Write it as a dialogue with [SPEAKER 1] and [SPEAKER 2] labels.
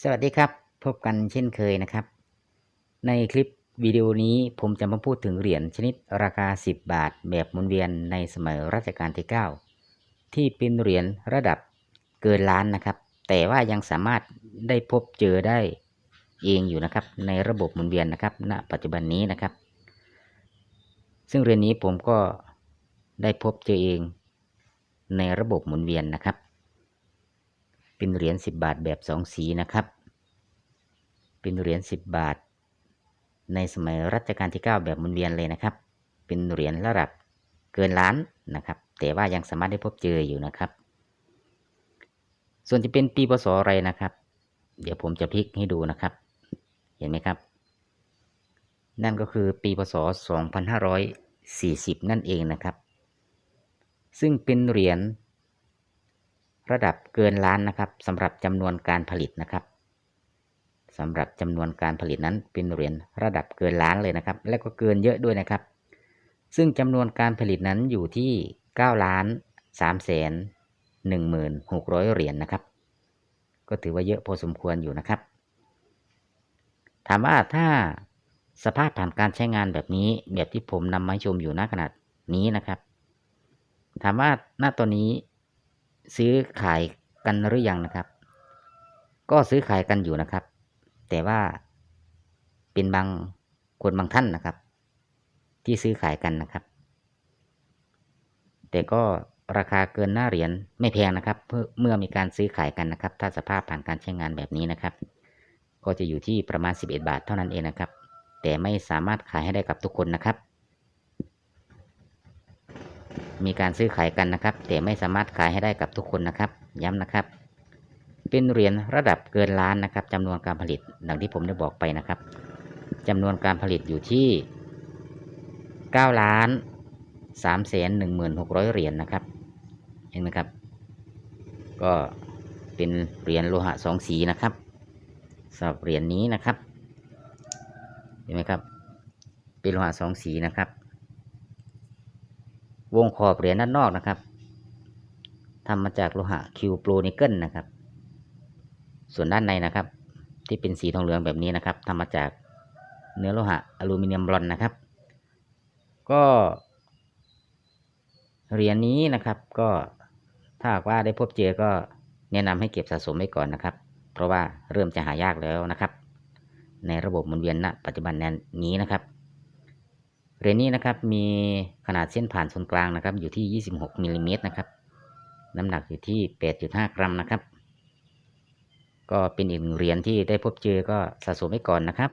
[SPEAKER 1] สวัสดีครับ พบกันเช่นเคยนะครับ ในคลิปวิดีโอนี้ผมจะมาพูดถึงเหรียญชนิดราคา 10 บาท แบบหมุนเวียนในสมัยรัชกาลที่ 9 ที่เป็นเหรียญระดับเกินล้านนะครับ แต่ว่ายังสามารถได้พบเจอได้เองอยู่นะครับ ในระบบหมุนเวียนนะครับ ณ ปัจจุบันนี้นะครับ ซึ่งเหรียญนี้ผมก็ได้พบเจอเองในระบบหมุนเวียนนะครับ เป็นเหรียญ10บาทแบบสองสีนะครับ เป็นเหรียญ10บาท ในสมัยรัชกาลที่ 9 แบบหมุนเวียนเลยนะครับ เป็นเหรียญระดับเกินล้านนะครับ แต่ว่ายังสามารถได้พบเจออยู่นะครับ ส่วนจะเป็นปีพศอะไรนะครับ เดี๋ยวผมจะพลิกให้ดูนะครับ เห็นไหมครับ นั่นก็คือปีพศ 2540 นั่นเองนะครับ ซึ่งเป็นเหรียญ ระดับเกินล้านนะครับสำหรับจำนวนการผลิตนะครับสำหรับจำนวนการผลิตนั้นเป็นเหรียญระดับเกินล้านเลยนะครับ และก็เกินเยอะด้วยนะครับ ซึ่งจำนวนการผลิตนั้นอยู่ที่9ล้าน3แสน1หมื่น600 เหรียญนนะครับ ก็ถือว่าเยอะพอสมควรอยู่นะครับ ถามว่าถ้าสภาพผ่านการใช้งานแบบนี้แบบที่ผมนำมาชมอยู่ณขนาดนี้นะครับ ถามว่าณตอนนี้ ซื้อขายกันหรือยังนะครับ ก็ซื้อขายกันอยู่นะครับ แต่ว่าเป็นบางคนบางท่านนะครับ ที่ซื้อขายกันนะครับ แต่ก็ราคาเกินหน้าเหรียญไม่แพงนะครับเพื่อเมื่อมีการซื้อขายกันนะครับ ถ้าสภาพผ่านการใช้งานแบบนี้นะครับ ก็จะอยู่ที่ประมาณ 11 บาทเท่านั้นเองนะครับ แต่ไม่สามารถขายให้ได้กับทุกคนนะครับ มีการซื้อขายกันนะครับ แต่ไม่สามารถขายให้ได้กับทุกคนนะครับ ย้ำนะครับ เป็นเหรียญระดับเกินล้านนะครับจำนวนการผลิตดังที่ผมได้บอกไปนะครับจำนวนการผลิตอยู่ที่9ล้าน3แสน1หมื่น600เหรียญนนะครับ เห็นไหมครับ ก็เป็นเหรียญโลหะสองสีนะครับสำหรับเหรียญนี้นะครับ เห็นไหมครับ เป็นโลหะสองสีนะครับ วงขอบเหรียญด้านนอกนะครับทำมาจากโลหะคิวโปรนิเกิลนะครับ ส่วนด้านในนะครับ ที่เป็นสีทองเหลืองแบบนี้นะครับทำมาจากเนื้อโลหะอลูมิเนียมบรอนนะครับ ก็เหรียญนี้นะครับก็ถ้าหากว่าได้พบเจอก็แนะนำให้เก็บสะสมไว้ก่อนนะครับ เพราะว่าเริ่มจะหายากแล้วนะครับ ในระบบหมุนเวียนณปัจจุบันนี้นะครับ เหรียญนี้นะครับมีขนาดเส้นผ่านศูนย์กลางนะครับอยู่ที่ 26มิลลิเมตรนะครับน้ำหนักอยู่ที่ 8.5 กรัมนะครับ ก็เป็นอีกหนึ่งเหรียญที่ได้พบเจอก็สะสมไว้ก่อนนะครับ